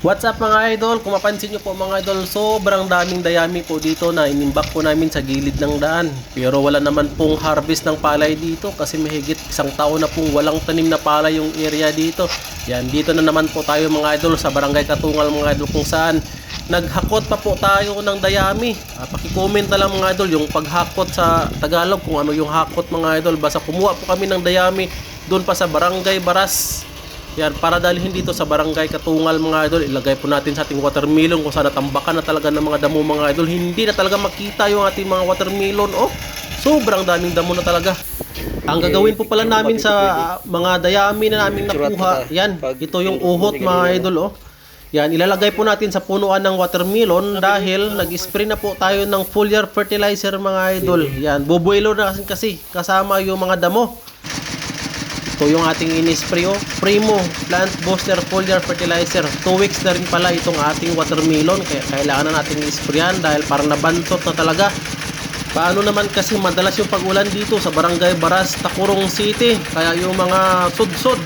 What's up mga idol? Kung mapansin nyo po mga idol, sobrang daming dayami po dito na inimbak po namin sa gilid ng daan. Pero wala naman pong harvest ng palay dito kasi mahigit isang taon na pong walang tanim na palay yung area dito. Yan, dito na naman po tayo mga idol sa Barangay Katungal mga idol kung saan naghakot pa po tayo ng dayami. Uh, pakicomment na lang mga idol yung paghakot sa Tagalog kung ano yung hakot mga idol. Basta kumuha po kami ng dayami doon pa sa Barangay Baras. Yan, para dalhin dito sa barangay Katungal mga idol, ilagay po natin sa ating watermelon kung saan natambakan na talaga ng mga damo mga idol. Hindi na talaga makita yung ating mga watermelon. Oh, sobrang daming damo na talaga. Ang gagawin po pala namin sa mga dayami na namin nakuha, yan, ito yung uhot mga idol. Oh. Yan, ilalagay po natin sa punuan ng watermelon dahil nag-spray na po tayo ng foliar fertilizer mga idol. Yan, bubuelo na kasi kasama yung mga damo. Ito yung ating inispray oh. Primo Plant Booster Foliar Fertilizer. 2 weeks na rin pala itong ating watermelon. Kaya kailangan na natin isprayan dahil parang nabantot na talaga. Paano naman kasi madalas yung pag-ulan dito sa Barangay Baras, Takurong City. Kaya yung mga sudsod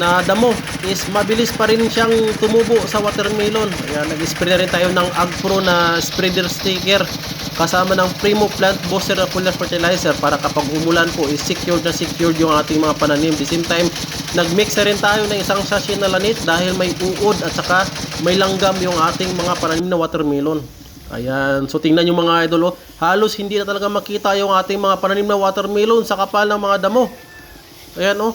na damo is mabilis pa rin siyang tumubo sa watermelon. Kaya nag-spray na rin tayo ng Agpro na spreader sticker kasama ng Primo Plant Booster Foliar Fertilizer para kapag umulan po is secured na secured yung ating mga pananim. The same time, nag-mix na rin tayo ng isang sachet na lanit dahil may uod at saka may langgam yung ating mga pananim na watermelon. Ayan, so tingnan yung mga idol, oh. halos hindi na talaga makita yung ating mga pananim na watermelon sa kapal ng mga damo. Ayan oh.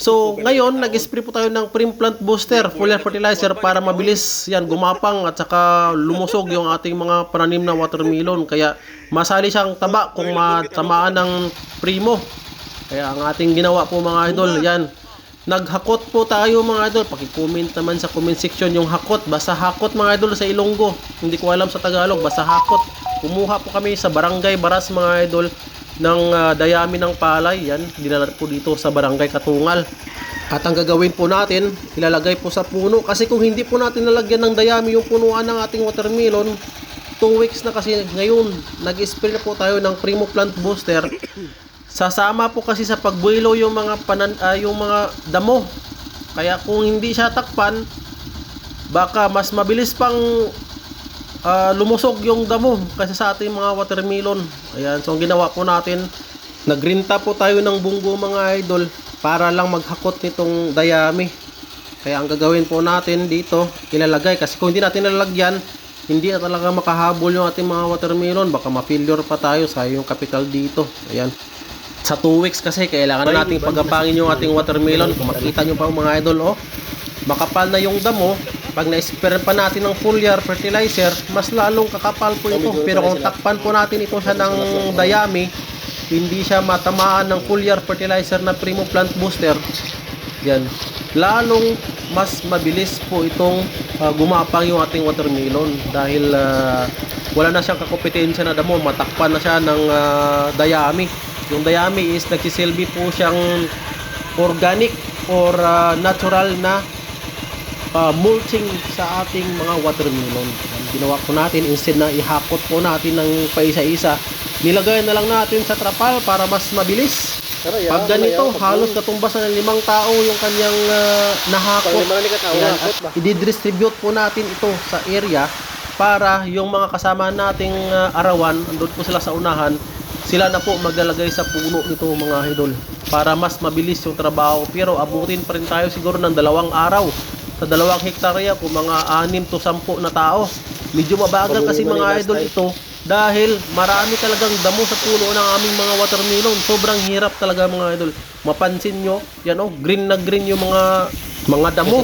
So, ngayon, nag-spray po tayo ng Prim Plant Booster Foliar Fertilizer para mabilis yan gumapang at saka lumusog yung ating mga pananim na watermelon. Kaya masali siyang taba kung matamaan ng primo. Kaya ang ating ginawa po mga idol, yan. Naghakot po tayo mga idol. Paki-comment naman sa comment section yung hakot. Basta hakot mga idol sa Ilonggo. Hindi ko alam sa Tagalog. Basta hakot. Kumuha po kami sa Barangay Baras mga idol ng uh, dayami ng palay. Yan, dinala po dito sa Barangay Katungal. At ang gagawin po natin, ilalagay po sa puno. Kasi kung hindi po natin nalagyan ng dayami yung punuan ng ating watermelon, 2 weeks na kasi ngayon, nag-spray na po tayo ng Primo Plant Booster. Sasama po kasi sa pagbuilo yung mga panan, uh, yung mga damo. Kaya kung hindi siya takpan, baka mas mabilis pang uh, lumusog yung damo kasi sa ating mga watermelon. Ayan, so ang ginawa po natin, nagrinta po tayo ng bunggo mga idol para lang maghakot nitong dayami. Kaya ang gagawin po natin dito, ilalagay kasi kung hindi natin nalalagyan, hindi na talaga makahabol yung ating mga watermelon. Baka ma-failure pa tayo sa yung capital dito. Ayan. Sa 2 weeks kasi kailangan na nating pagapangin yung ating watermelon. Kung makita nyo pa mga idol, oh, makapal na yung damo, pag na-spare pa natin ng foliar fertilizer, mas lalong kakapal po ito. Pero kung takpan po natin ito sa ng dayami, hindi siya matamaan ng foliar fertilizer na Primo Plant Booster. Yan. Lalong mas mabilis po itong uh, gumapang yung ating watermelon dahil uh, wala na siyang kakompetensya na damo, matakpan na siya ng uh, dayami. Yung dayami is nagsisilbi po siyang organic or uh, natural na uh, mulching sa ating mga watermelon. Ang ginawa po natin, instead na ihakot po natin ng paisa-isa, nilagay na lang natin sa trapal para mas mabilis. Pag ganito, halos katumbasan ng limang tao yung kanyang uh, nahakot. Yan, at i-distribute po natin ito sa area para yung mga kasama nating uh, arawan, andun po sila sa unahan, sila na po maglalagay sa puno nito mga idol para mas mabilis yung trabaho pero abutin pa rin tayo siguro ng dalawang araw sa dalawang hektarya kung mga 6 to 10 na tao. Medyo mabagal kasi mga idol ito dahil marami talagang damo sa puno ng aming mga watermelon. Sobrang hirap talaga mga idol. Mapansin nyo, yan oh, green na green yung mga mga damo.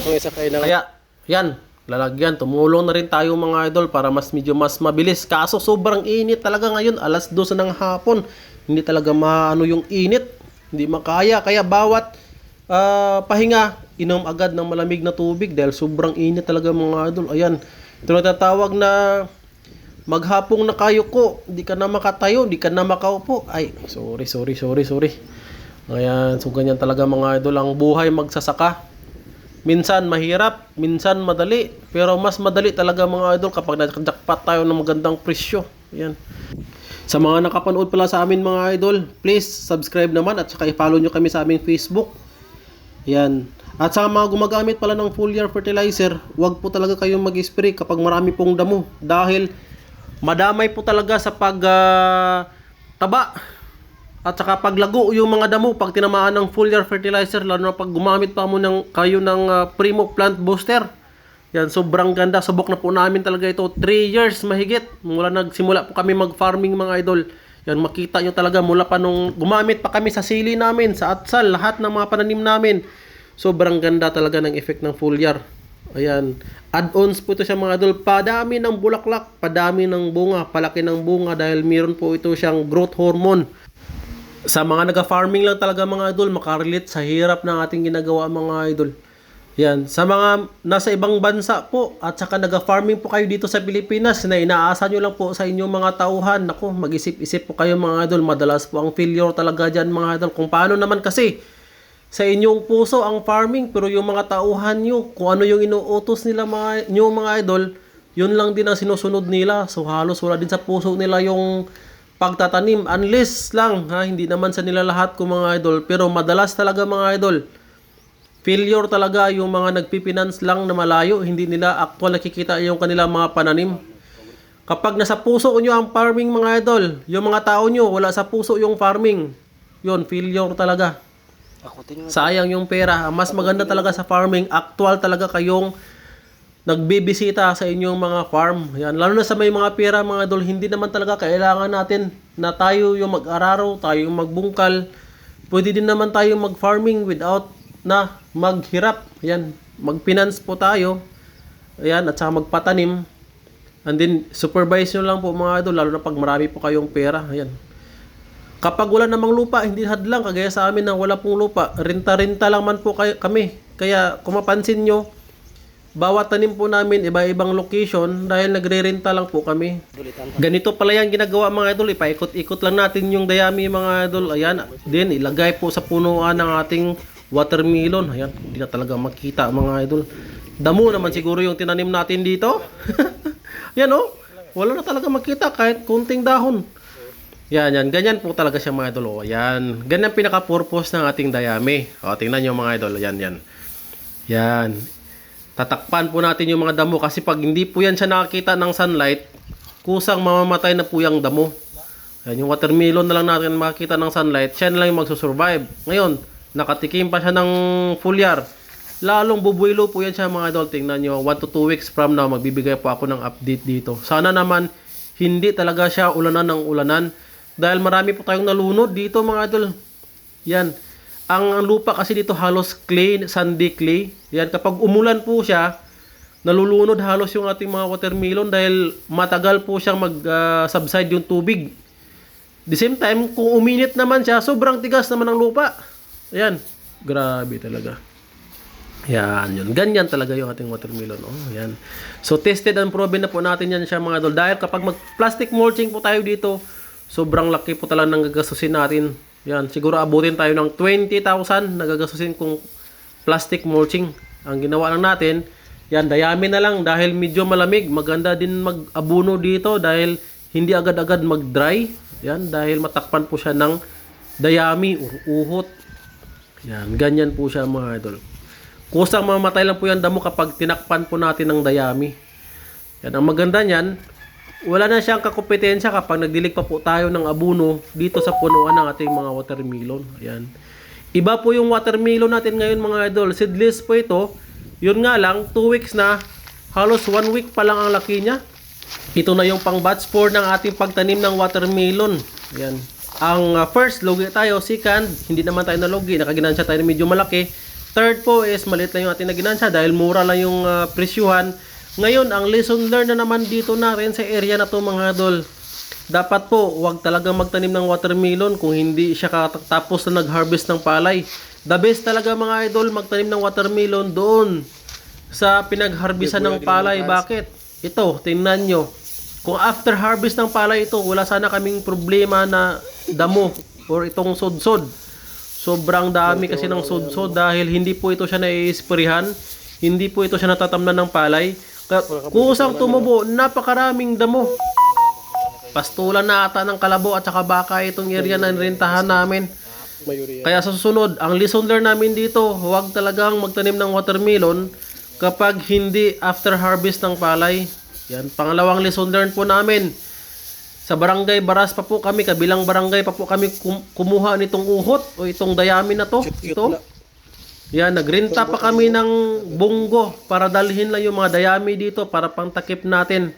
Kaya, yan, lalagyan. Tumulong na rin tayo mga idol para mas medyo mas mabilis. Kaso sobrang init talaga ngayon, alas 12 ng hapon. Hindi talaga maano yung init. Hindi makaya. Kaya bawat uh, pahinga, inom agad ng malamig na tubig dahil sobrang init talaga mga idol. Ayan, ito natatawag na maghapong na kayo ko, di ka na makatayo, di ka na makaupo. Ay, sorry, sorry, sorry, sorry. Ayan, so ganyan talaga mga idol ang buhay magsasaka. Minsan mahirap, minsan madali, pero mas madali talaga mga idol kapag nakajakpat tayo ng magandang presyo. Ayan. Sa mga nakapanood pala sa amin mga idol, please subscribe naman at saka i-follow nyo kami sa aming Facebook Yan. At sa mga gumagamit pala ng foliar fertilizer, wag po talaga kayong mag-spray kapag marami pong damo dahil madamay po talaga sa pag ah, taba at saka paglago yung mga damo pag tinamaan ng foliar fertilizer lalo na pag gumamit pa mo ng kayo ng ah, Primo Plant Booster. Yan, sobrang ganda. Subok na po namin talaga ito. 3 years mahigit. Mula nagsimula po kami mag-farming mga idol. Yan, makita nyo talaga mula pa nung gumamit pa kami sa sili namin, sa atsal, lahat ng mga pananim namin. Sobrang ganda talaga ng effect ng foliar. Ayan. Add-ons po ito siya mga idol. Padami ng bulaklak, padami ng bunga, palaki ng bunga dahil meron po ito siyang growth hormone. Sa mga naga-farming lang talaga mga idol, makarelate sa hirap ng ating ginagawa mga idol. Yan. Sa mga nasa ibang bansa po at saka naga-farming po kayo dito sa Pilipinas na inaasa nyo lang po sa inyong mga tauhan. Naku, mag-isip-isip po kayo mga idol. Madalas po ang failure talaga dyan mga idol. Kung paano naman kasi sa inyong puso ang farming pero yung mga tauhan nyo, kung ano yung inuutos nila mga, nyo mga idol, yun lang din ang sinusunod nila. So halos wala din sa puso nila yung pagtatanim. Unless lang, ha, hindi naman sa nila lahat ko mga idol. Pero madalas talaga mga idol, failure talaga yung mga nagpipinance lang na malayo. Hindi nila actual nakikita yung kanilang mga pananim. Kapag nasa puso nyo ang farming mga idol, yung mga tao nyo, wala sa puso yung farming. Yun, failure talaga. Sayang yung pera. Mas maganda talaga sa farming, actual talaga kayong nagbibisita sa inyong mga farm. Yan. Lalo na sa may mga pera mga idol, hindi naman talaga kailangan natin na tayo yung mag-araro, tayo yung magbungkal. Pwede din naman tayo mag-farming without na maghirap. Yan. Mag-finance po tayo. Ayan, at saka magpatanim. And then, supervise nyo lang po mga idol, lalo na pag marami po kayong pera. Ayan. Kapag wala namang lupa, hindi hadlang, kagaya sa amin na wala pong lupa, renta-renta lang man po kayo, kami. Kaya kung mapansin nyo, bawat tanim po namin, iba-ibang location dahil nagre-renta lang po kami. Ganito pala yan ginagawa mga idol, ipaikot-ikot lang natin yung dayami mga idol. Ayan, din ilagay po sa punuan ng ating watermelon. Ayan, hindi na talaga makita mga idol. Damo naman siguro yung tinanim natin dito. yan oh, wala na talaga makita kahit kunting dahon. Yan, yan. Ganyan po talaga siya mga idol. O, yan. Ganyan pinaka-purpose ng ating dayami. O, tingnan nyo mga idol. Yan, yan. Yan. Tatakpan po natin yung mga damo kasi pag hindi po yan siya nakakita ng sunlight, kusang mamamatay na po yung damo. Yan, yung watermelon na lang natin makita ng sunlight, siya na lang yung magsusurvive. Ngayon, nakatikim pa siya ng foliar. Lalong bubuelo po yan siya mga idol. Tingnan nyo, 1 to 2 weeks from now, magbibigay po ako ng update dito. Sana naman, hindi talaga siya ulanan ng ulanan. Dahil marami po tayong nalunod dito mga idol. Yan. Ang lupa kasi dito halos clay, sandy clay. Yan, kapag umulan po siya, nalulunod halos yung ating mga watermelon dahil matagal po siyang mag-subside yung tubig. The same time, kung uminit naman siya, sobrang tigas naman ng lupa. Ayan. Grabe talaga. Yan, yun. Ganyan talaga yung ating watermelon. Oh, yan. So, tested and proven na po natin yan siya mga idol. Dahil kapag mag-plastic mulching po tayo dito, sobrang laki po talaga ng gagastusin natin. Yan, siguro abutin tayo ng 20,000 na gagastusin kung plastic mulching. Ang ginawa lang natin, yan, dayami na lang dahil medyo malamig. Maganda din mag-abuno dito dahil hindi agad-agad mag-dry. Yan, dahil matakpan po siya ng dayami, uhot. Yan, ganyan po siya mga idol. Kusang mamatay lang po yung damo kapag tinakpan po natin ng dayami. Yan, ang maganda niyan, wala na siyang kakompetensya kapag nagdilig pa po tayo ng abuno dito sa punuan ng ating mga watermelon. Ayan. Iba po yung watermelon natin ngayon mga idol. Seedless po ito. Yun nga lang, 2 weeks na, halos 1 week pa lang ang laki niya. Ito na yung pang batch 4 ng ating pagtanim ng watermelon. Ayan. Ang uh, first, logi tayo. Second, hindi naman tayo nalogi. Nakaginansya tayo na medyo malaki. Third po is maliit lang yung ating naginansya dahil mura lang yung uh, presyuhan. Ngayon, ang lesson learned na naman dito na rin sa area na to mga idol. Dapat po, huwag talagang magtanim ng watermelon kung hindi siya katapos na nag-harvest ng palay. The best talaga mga idol, magtanim ng watermelon doon sa pinag-harvestan ng palay. Bakit? Ito, tingnan nyo. Kung after harvest ng palay ito, wala sana kaming problema na damo or itong sodsod. Sobrang dami kasi ng sodsod dahil hindi po ito siya nai-sprayhan. Hindi po ito siya natatamnan ng palay. Kusang tumubo, napakaraming damo. Pastulan na ata ng kalabo at saka baka itong area na rentahan namin. Kaya sa susunod, ang lesson learned namin dito, huwag talagang magtanim ng watermelon kapag hindi after harvest ng palay. Yan, pangalawang lesson learned po namin. Sa barangay Baras pa po kami, kabilang barangay pa po kami kum- kumuha nitong uhot o itong dayami na to. Ito. Yan, nagrenta pa kami ng bunggo para dalhin lang yung mga dayami dito para pangtakip natin.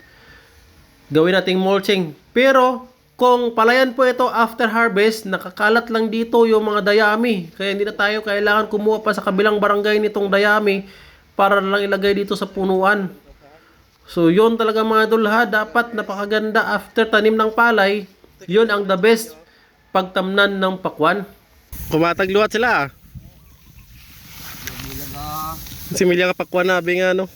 Gawin nating mulching. Pero, kung palayan po ito after harvest, nakakalat lang dito yung mga dayami. Kaya hindi na tayo kailangan kumuha pa sa kabilang barangay nitong dayami para lang ilagay dito sa punuan. So, yun talaga mga idol ha. Dapat napakaganda after tanim ng palay. Yun ang the best pagtamnan ng pakwan. Kumatagluwat sila ah. Si Milya kapakwan na, abi nga no.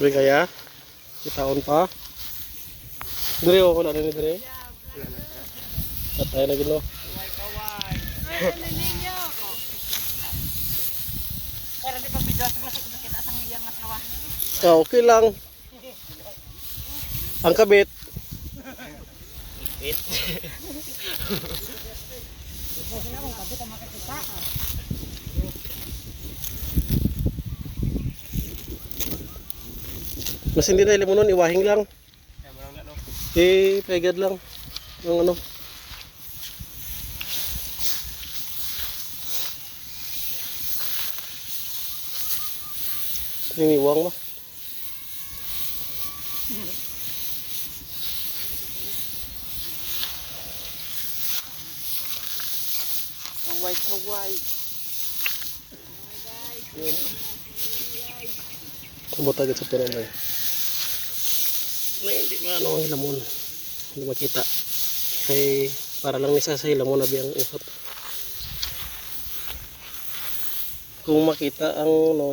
Sabi kaya? Itaon pa? Dire ako na rin dire. Patay na gino. Pero di pag video sa klasik kita sa iyang asawa. Ah, okay lang. Ang kabit. Mas hindi na nun, iwahing lang. Eh, pegad lang. Ang ano. Iniwang mo. White so white. Kumot agad sa puno na Na hindi maano ang lamon. Hindi makita. Kay para lang nisa sa lamon na biyang usap. Kung makita ang no,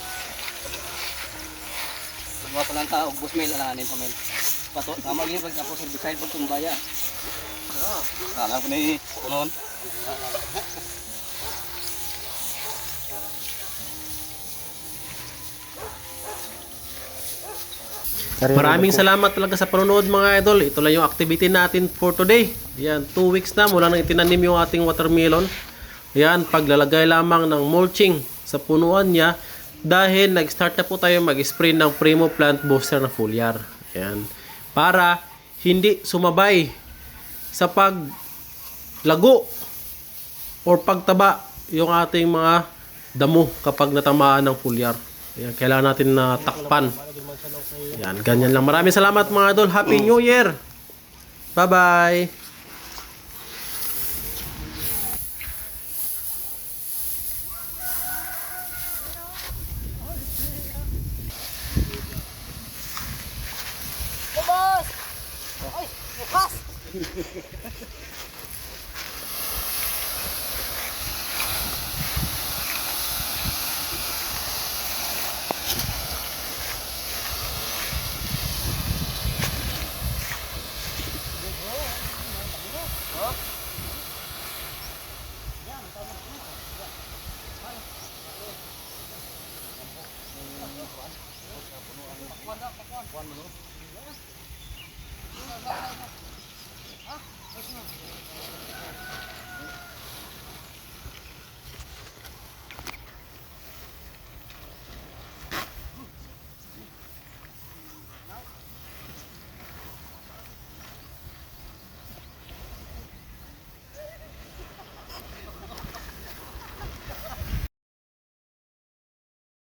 palang tao, bus mail alahanin pa mail. Pato, tama gini pag tapos herbicide pag tumbaya. Kala ko ni kunon. Maraming salamat talaga sa panonood mga idol. Ito lang yung activity natin for today. Yan, 2 weeks na mula nang itinanim yung ating watermelon. Yan, paglalagay lamang ng mulching sa punuan niya dahil nag-start na po tayo mag-spray ng Primo Plant Booster na foliar. Yan. Para hindi sumabay sa paglago or pagtaba yung ating mga damo kapag natamaan ng foliar. Yan, kailangan natin na takpan. Yan, ganyan lang. Maraming salamat mga idol. Happy New Year! Bye-bye! One minute. 아, 아 잠시만.